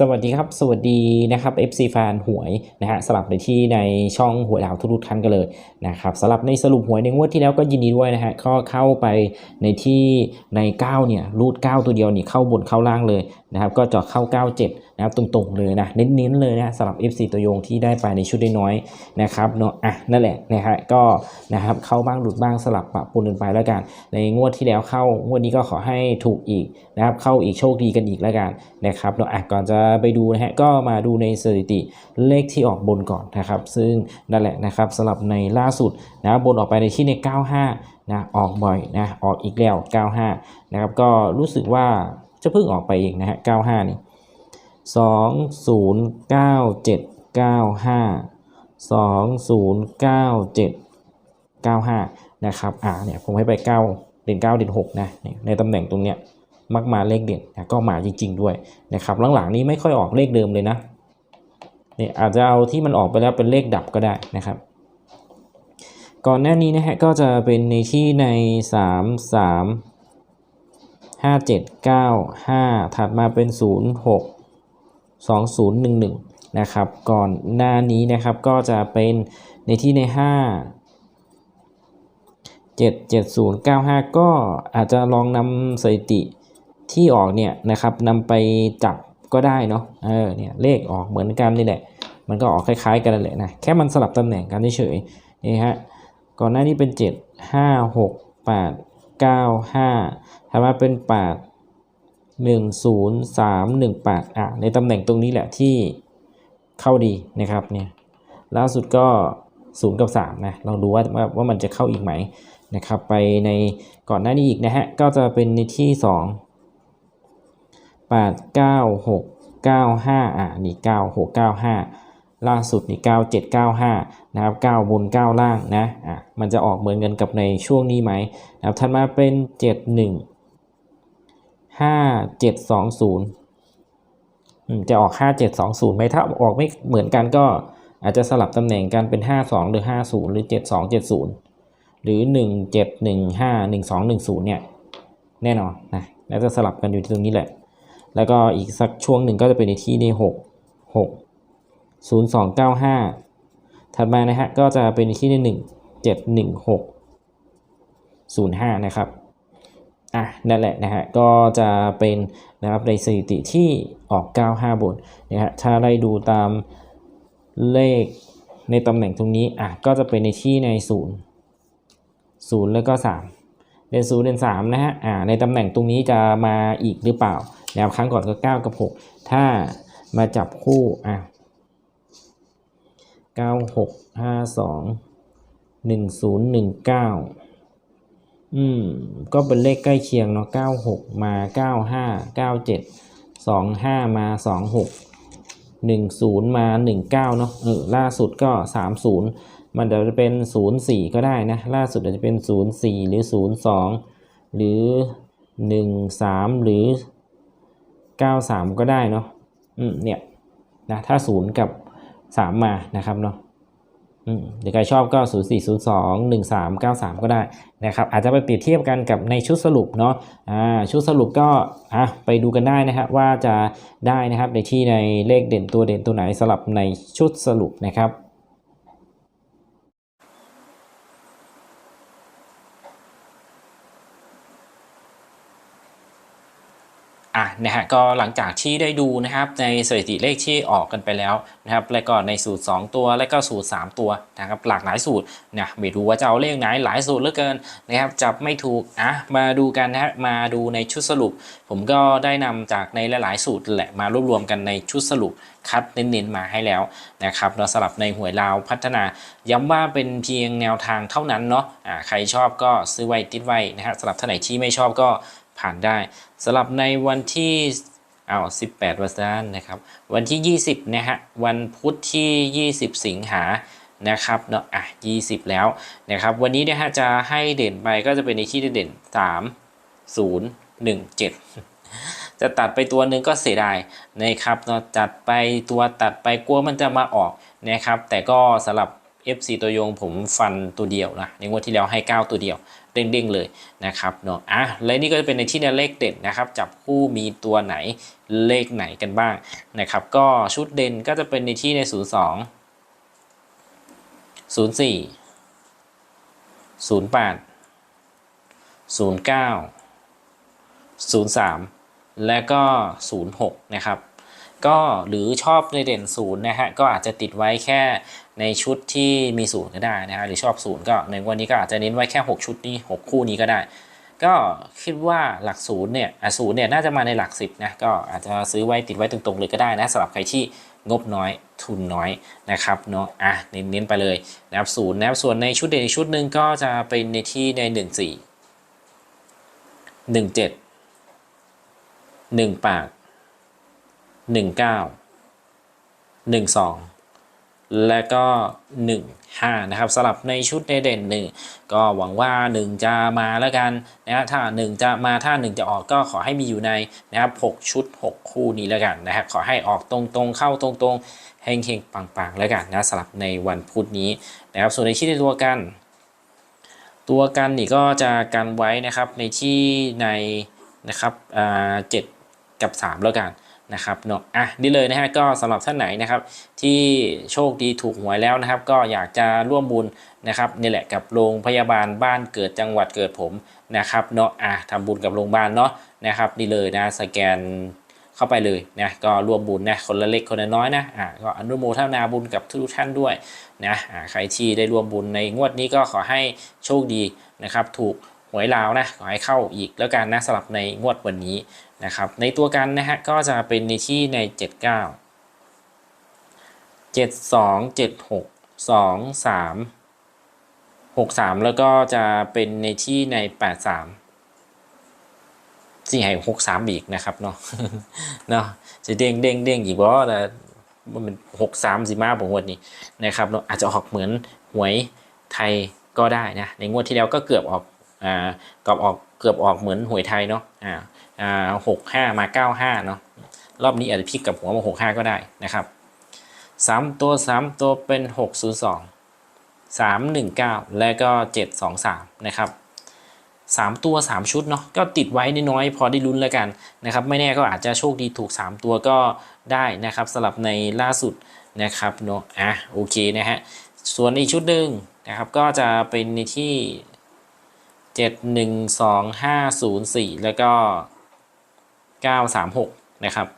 สวัสดีครับ สวัสดีนะครับ FC แฟนหวยนะฮะสลับไปที่ในช่องหวยดาวทุกๆท่านกันเลยนะครับสลับในสรุปหวยในงวดที่แล้วก็ยินดีด้วยนะฮะก็เข้าไปในที่ใน 9 เนี่ยรูด 9 ตัวเดียวนี่เข้าบนเข้าล่างเลย นะครับก็เจาะเข้า 97 นะครับตรงๆเลยนะเน้นๆเลยนะสำหรับ FC ตัวโยงที่ได้ไปในชุดน้อยนะครับเนาะอะนั่นแหละนะฮะก็นะครับเข้าบ้างหลุดบ้างสลับปะปนกันไปแล้วกัน ในงวดที่แล้วเข้างวดนี้ก็ขอให้ถูกอีกนะครับเข้าอีกโชคดีกันอีกแล้วกันนะครับเนาะอะก่อนจะไปดูนะฮะก็มาดูในสถิติเลขที่ออกบนก่อนนะครับ ซึ่งนั่นแหละนะครับสำหรับในล่าสุดนะบนออกไปในที่ใน 95นะออกบ่อยนะออกอีกแล้ว 95 นะครับก็รู้สึกว่า จะเพิ่งออกไปเองนะฮะ 95 นี่2 0 9 7 9 5 2 0 9 7 95นะครับ อ่า เนี่ยผมให้ไป9เด่น9เด่น6นะ ในตำแหน่งตรงเนี้ยมักมาเลขเด่นนะก็มาจริง ๆ ด้วยนะครับหลังๆนี้ไม่ค่อยออกเลขเดิมเลยนะเนี่ยอาจจะเอาที่มันออกไปแล้วเป็นเลขดับก็ได้นะครับ ก่อนหน้านี้นะฮะก็จะเป็นในที่ใน 3 3 5 7 9 5 ถัดมาเป็น 0 6 2 0 1 1 นะครับ ก่อนหน้านี้นะครับก็จะเป็นในที่ใน 5 7 7 0 9 5 ก็อาจจะลองนำสถิติที่ออกเนี่ยนะครับนำไปจับก็ได้เนาะเออเนี่ยเลขออกเหมือนกันนี่แหละ มันก็ออกคล้ายๆกันนั่นแหละนะแค่มันสลับตำแหน่งกันเฉยๆนี่ฮะก่อนหน้านี้เป็น 7 5 6 8 9 5ทำมาเป็น 8 1 0 3 1 8 อะในตำแหน่งตรงนี้แหละที่เข้าดีนะครับเนี่ยล่าสุดก็ 0 กับ 3 นะลองดูว่าว่าว่ามันจะเข้าอีกไหมนะครับไปในก่อนหน้านี้อีกนะฮะ ก็จะเป็นในที่ 2 8 9 6 9 5 อะนี่ 9 6 9 5 ล่าสุดนี่9 7 9 5นะครับ9บน9ล่างนะอะมันจะออกเหมือนกันกับในช่วงนี้ไหมนะครับถัดมาเป็น 7 1 5 7 2 0อืมจะออก 5 7 2 0ไหมถ้าออกไม่เหมือนกันก็อาจจะสลับตำแหน่งกันเป็น 5 2 หรือ 5 0 หรือ 7 2 7 0 หรือ 1 7 1 5 1 2 1 0 เนี่ยแน่นอนนะแล้วจะสลับกันอยู่ตรงนี้แหละ แล้วก็อีกสักช่วงหนึ่งก็จะเป็นในที่ใน6 6 0 2 9 5 ถัดมานะฮะก็จะเป็นในที่ใน 1 7 1 6 0 5 นะครับอะนั่นแหละนะฮะก็จะเป็นนะครับในสถิติที่ออก 95บนนะฮะถ้าได้ดูตามเลขในตำแหน่งตรงนี้อะก็จะเป็นในที่ใน 0 0 แล้วก็ 3 เด่น0เด่น3นะฮะอ่าในตำแหน่งตรงนี้จะมาอีกหรือเปล่านะครับครั้งก่อนก็ 9 กับ 6 ถ้ามาจับคู่อะ 9 6 5 2 1 0 1 9 อืม ก็เป็นเลขใกล้เคียงเนาะ96 มา 95 97 25 มา 26 10 มา 19 เนาะเออล่าสุดก็ 30 มันจะเป็น 04 ก็ได้นะ ล่าสุดอาจจะเป็น 04 หรือ 02 หรือ 13 หรือ 93 ก็ได้เนาะอืมเนี่ยนะถ้า 0 กับ 3 มานะครับเนาะอืมหรือใครชอบก็ 0 4 0 2 1 3 9 3 ก็ได้นะครับอาจจะไปเปรียบเทียบกันกับในชุดสรุปเนาะอ่าชุดสรุปก็อะไปดูกันได้นะครับว่าจะได้นะครับในที่ในเลขเด่นตัวเด่นตัวไหนสลับในชุดสรุปนะครับ อะนะฮะก็หลังจากที่ได้ดูนะครับในสถิติเลขที่ออกกันไปแล้วนะครับแล้วก็ในสูตร 2 ตัวและก็สูตร 3 ตัวนะครับหลากหลายสูตรนะไม่รู้ว่าจะเอาเลขไหนหลายสูตรเหลือเกินนะครับจับไม่ถูกอะมาดูกันนะฮะมาดูในชุดสรุป ผมก็ได้นำจากในหลายๆสูตรแหละมารวบรวมกันในชุดสรุปคัดเน้นๆมาให้แล้วนะครับเราสลับในหวยลาวพัฒนา ย้ำว่าเป็นเพียงแนวทางเท่านั้นเนาะอ่าใครชอบก็ซื้อไว้ติดไว้นะฮะสำหรับท่านไหนที่ไม่ชอบก็ผ่านได้สำหรับในวันที่เอา18 วันจันทร์นะครับ วันที่ 20 นะฮะ วันพุธที่ 20 สิงหา นะครับ เนาะ อะ 20 แล้ว นะครับ วันนี้นะฮะ จะให้เด่นไปก็จะเป็นในที่เด่น 3 0 1 7 จะตัดไปตัวหนึ่งก็เสียดายนะครับ เนาะ จัดไปตัวตัดไปกลัวมันจะมาออกนะครับ แต่ก็สำหรับ FC ตัวยงผมฟันตัวเดียวนะ ในงวดที่แล้วให้ 9 ตัวเดียว เด้งๆเลยนะครับเนาะอะและนี่ก็จะเป็นในที่ในเลขเด่นนะครับจับคู่มีตัวไหนเลขไหนกันบ้างนะครับ ก็ชุดเด่นก็จะเป็นในที่ใน 02 04 08 09 03 และก็ 06 นะครับ ก็หรือชอบในเด่นศูนย์นะฮะก็อาจจะติดไว้แค่ในชุดที่มีศูนย์ก็ได้นะฮะหรือชอบศูนย์ก็ในวันนี้ก็อาจจะเน้นไว้แค่ 6 ชุดนี้ 6 คู่นี้ก็ได้ ก็คิดว่าหลักศูนย์เนี่ยศูนย์เนี่ยน่าจะมาในหลักสิบนะก็อาจจะซื้อไว้ติดไว้ตรงๆเลยก็ได้นะสำหรับใครที่งบน้อยทุนน้อยนะครับเนาะอะเน้นๆไปเลยนะครับศูนย์นะครับส่วนในชุดเด่นชุดหนึ่งก็จะเป็นในที่ใน 1 4 1 7 1 8 1 9 1 2 และก็ 1 5 นะครับสลับในชุดเด่นหนึ่งก็หวังว่า 1 จะมาแล้วกันนะถ้า 1 จะมาถ้า 1 จะออกก็ขอให้มีอยู่ในนะครับ6ชุด 6 คู่นี้แล้วกันนะครับขอให้ออกตรงๆเข้าตรงๆเฮงๆปังๆแล้วกันนะสลับในวันพุธนี้นะครับส่วนในที่ในตัวกันตัวกันนี่ก็จะกันไว้นะครับในที่ในนะครับอ่าเจ็ดกับ 3 แล้วกัน นะครับเนาะอะนี่เลยนะฮะก็สำหรับท่านไหนนะครับ ที่โชคดีถูกหวยแล้วนะครับ ก็อยากจะร่วมบุญนะครับนี่แหละกับโรงพยาบาลบ้านเกิดจังหวัดเกิดผมนะครับเนาะอะทำบุญกับโรงพยาบาลเนาะนะครับนี่เลยนะสแกนเข้าไปเลยนะก็ร่วมบุญนะคนละเล็กคนละน้อยนะอะก็อนุโมทนาบุญกับทุกท่านด้วยนะอะใครที่ได้ร่วมบุญในงวดนี้ก็ขอให้โชคดีนะครับ ถูกหวยลาวนะขอให้เข้าอีกแล้วกันนะสำหรับในงวดวันนี้ นะครับในตัวกันนะฮะก็จะเป็นในที่ใน 79 72 76 23 63 แล้วก็จะเป็นในที่ใน 83สี่ให้63อีกนะครับเนาะเนาะจะเด้งเด้งเด้งอีกบ่แต่มัน63สิมาผมวันนี้นะครับเนาะอาจจะออกเหมือนหวยไทยก็ได้นะในงวดที่แล้วก็เกือบออกอ่าเกือบออกเกือบออกเหมือนหวยไทยเนาะอ่า หกห้ามาเก้าห้าเนาะรอบนี้อาจจะพลิกกับหัวมาหกห้าก็ได้นะครับสามตัวสามตัวเป็นหกศูนย์สองสามหนึ่งเก้าและก็เจ็ดสองสามนะครับสามตัวสามชุดเนาะก็ติดไว้น้อยๆพอได้ลุ้นแล้วกันนะครับ ไม่แน่ก็อาจจะโชคดีถูกสามตัวก็ได้นะครับสำหรับในล่าสุดนะครับเนาะอะโอเคนะฮะส่วนอีกชุดหนึ่งนะครับก็จะเป็นในที่ 7 1 2 5 0 4 แล้วก็ 936 นะครับ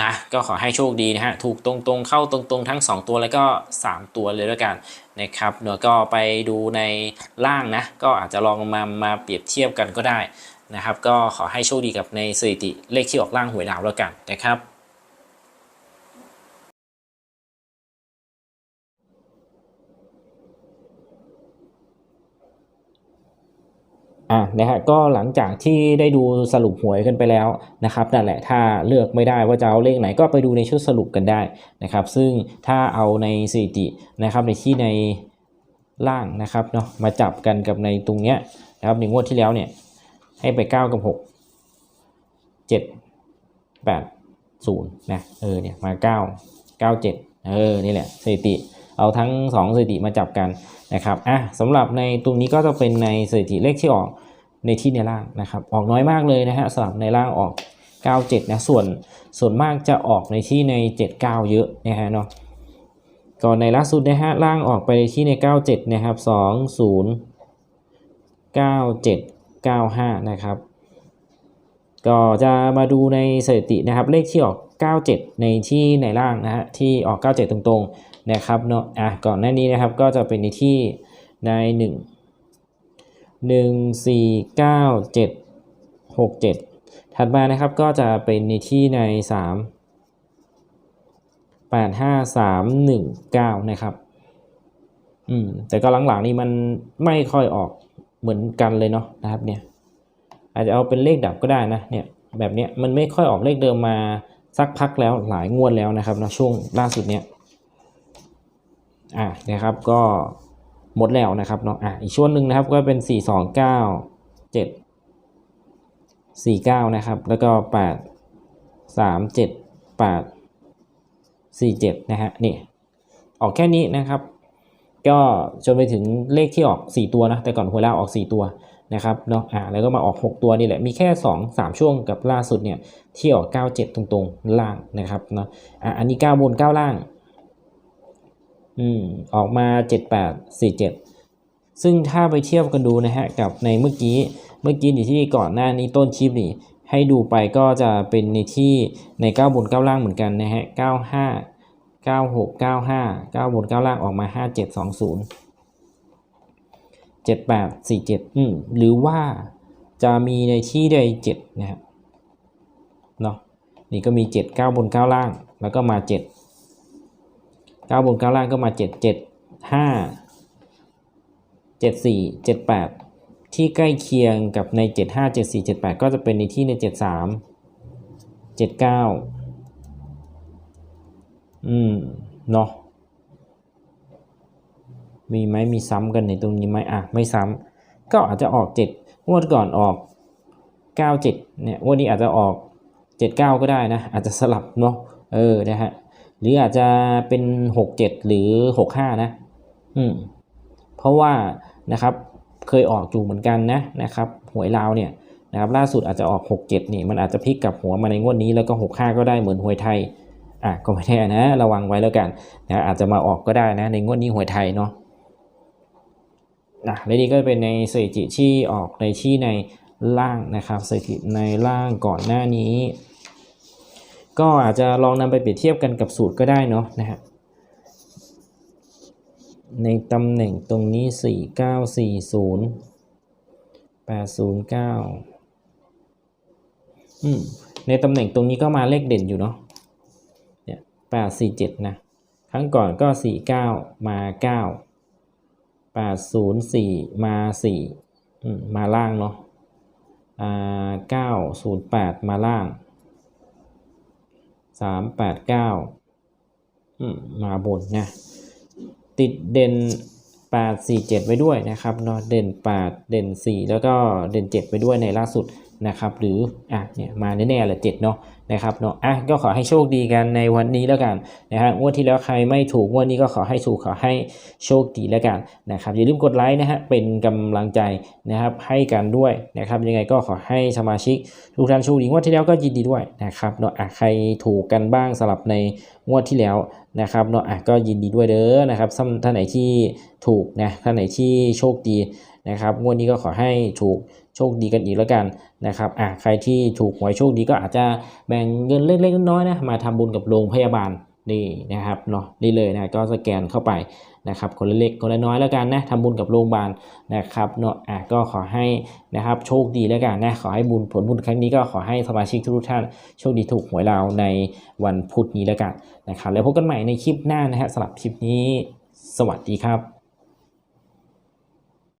อะก็ขอให้โชคดีนะฮะ ถูกตรงๆ เข้าตรงๆ ทั้ง 2 ตัวแล้วก็ 3 ตัวเลยแล้วกันนะครับเนาะก็ไปดูในล่างนะ ก็อาจจะลองมามาเปรียบเทียบกันก็ได้นะครับ ก็ขอให้โชคดีกับในสถิติเลขที่ออกล่างหวยดาวแล้วกันนะครับ อะนะฮะก็หลังจากที่ได้ดูสรุปหวยกันไปแล้วนะครับนั่นแหละถ้าเลือกไม่ได้ว่าจะเอาเลขไหนก็ไปดูในชุดสรุปกันได้นะครับซึ่งถ้าเอาในสถิตินะครับในที่ในล่างนะครับเนาะมาจับกันกับในตรงเนี้ยนะครับในงวดที่แล้วเนี่ยให้ไป 9 กับ 6 7 8 0นะเออเนี่ยมา 9 9 7เออนี่แหละสถิติ เอาทั้ง 2 สถิติมาจับกันนะครับอะสำหรับในตรงนี้ก็จะเป็นในสถิติเลขที่ออกในที่ในล่างนะครับออกน้อยมากเลยนะฮะสลับในล่างออก 97 นะส่วนส่วนมากจะออกในที่ใน 79 เยอะนะฮะเนาะก่อนในล่าสุดนะฮะล่างออกไปในที่ใน 97 นะครับ 20 97 95 นะครับ ก็จะมาดูในสถิตินะครับเลขที่ออก 97 ในที่ในล่างนะฮะที่ออก 97 ตรงๆ นะครับเนาะอะก่อนหน้านี้นะครับก็จะเป็นในที่ใน1หนึ่งสี่เก้าเจ็ดหกเจ็ดถัดมานะครับก็จะเป็นในที่ในสามแปดห้าสามหนึ่งเก้านะครับอืมแต่ก็หลังๆนี่มันไม่ค่อยออกเหมือนกันเลยเนาะนะครับเนี่ยอาจจะเอาเป็นเลขดับก็ได้นะเนี่ยแบบเนี้ยมันไม่ค่อยออกเลขเดิมมาสักพักแล้วหลายงวดแล้วนะครับนะช่วงล่าสุดเนี้ย อะนะครับก็หมดแล้วนะครับเนาะอะอีกช่วงหนึ่งนะครับก็เป็น 4 2 9 7 4 9 นะครับ แล้วก็ 8 3 7 8 4 7 นะฮะนี่ออกแค่นี้นะครับ ก็จนไปถึงเลขที่ออก 4 ตัวนะแต่ก่อนหัวยลาออก 4 ตัวนะครับเนาะอ่าแล้วก็มาออก 6 ตัวนี่แหละ มีแค่ 2 3 ช่วงกับล่าสุดเนี่ยที่ออก 97 ตรงๆ ล่างนะครับเนาะอ่าอันนี้ 9 บน 9 ล่าง อืมออกมา 78 47 ซึ่งถ้าไปเทียบกันดูนะฮะกับในเมื่อกี้เมื่อกี้นี่ที่ก่อนหน้านี้ต้นคลิปนี่ให้ดูไปก็จะเป็นในที่ใน 9 บน 9 ล่างเหมือนกันนะฮะ 95 96 95 9 บน 9 ล่างออกมา 5720 78 47 อืมหรือว่าจะมีในที่ใด7นะครับเนาะนี่ก็มี 7 9 บน 9 ล่างแล้วก็มา 7 9บน9ล่างก็มา7 7 5 7 4 7 8ที่ใกล้เคียงกับใน 7 5 7 4 7 8 ก็จะเป็นในที่ใน 7 3 7 9 อืม เนาะ มีไหมมีซ้ำกันในตรงนี้ไหมอะ ไม่ซ้ำ ก็อาจจะออก 7 งวดก่อนออก 97 เนี่ยงวดนี้อาจจะออก 79 ก็ได้นะ อาจจะสลับเนาะ เออ นะฮะ หรืออาจจะเป็น67หรือ65นะ อืม เพราะว่านะครับเคยออกอยู่เหมือนกันนะนะครับ หวยลาวเนี่ยนะครับล่าสุดอาจจะออก 67 นี่มันอาจจะพลิกกลับหัวมาในงวดนี้แล้วก็ 65 ก็ได้เหมือนหวยไทยอะก็ไม่แน่นะ ระวังไว้แล้วกันนะอาจจะมาออกก็ได้นะในงวดนี้หวยไทยเนาะนะและนี่ก็เป็นในสถิติที่ออกในที่ในล่างนะครับสถิติในล่างก่อนหน้านี้ ก็อาจจะลองนำไปเปรียบเทียบกันกับสูตรก็ได้เนาะนะฮะในตำแหน่งตรงนี้ 4 9 4 0 8 0 9อืมในตำแหน่งตรงนี้ก็มาเลขเด่นอยู่เนาะเนี่ย8 4 7 นะ ครั้งก่อนก็ 4 9 มา 9 8 0 4 มา 4 อืม มาล่างเนาะอ่า9 0 8 มาล่าง สามแปดเก้ามาบนนะติดเด่น8 4 7ไว้ด้วยนะครับเนาะเด่น8เด่น4แล้วก็เด่น7ไปด้วยในล่าสุด นะครับหรืออะเนี่ยมาแน่ๆเลย7เนาะนะครับเนาะอะก็ขอให้โชคดีกันในวันนี้แล้วกันนะฮะงวดที่แล้วใครไม่ถูกงวดนี้ก็ขอให้ถูกขอให้โชคดีแล้วกันนะครับอย่าลืมกดไลค์นะฮะเป็นกำลังใจนะครับให้กันด้วยนะครับยังไงก็ขอให้สมาชิกทุกท่านโชคดีงวดที่แล้วก็ยินดีด้วยนะครับเนาะอะใครถูกกันบ้างสลับในงวดที่แล้วนะครับเนาะอะก็ยินดีด้วยเด้อนะครับท่านไหนที่ถูกนะท่านไหนที่โชคดีนะครับงวดนี้ก็ขอให้ถูก โชคดีกันอีกแล้วกันนะครับอะใครที่ถูกหวยโชคดีก็อาจจะแบ่งเงินเล็กๆน้อยๆนะมาทำบุญกับโรงพยาบาลนี่นะครับเนาะนี่เลยนะก็สแกนเข้าไปนะครับคนละเล็กคนละน้อยแล้วกันนะทำบุญกับโรงพยาบาลนะครับเนาะอะก็ขอให้นะครับโชคดีแล้วกันนะขอให้บุญผลบุญครั้งนี้ก็ขอให้สมาชิกทุกท่านโชคดีถูกหวยเราในวันพุธนี้แล้วกันนะครับแล้วพบกันใหม่ในคลิปหน้านะฮะสำหรับคลิปนี้ สวัสดีครับ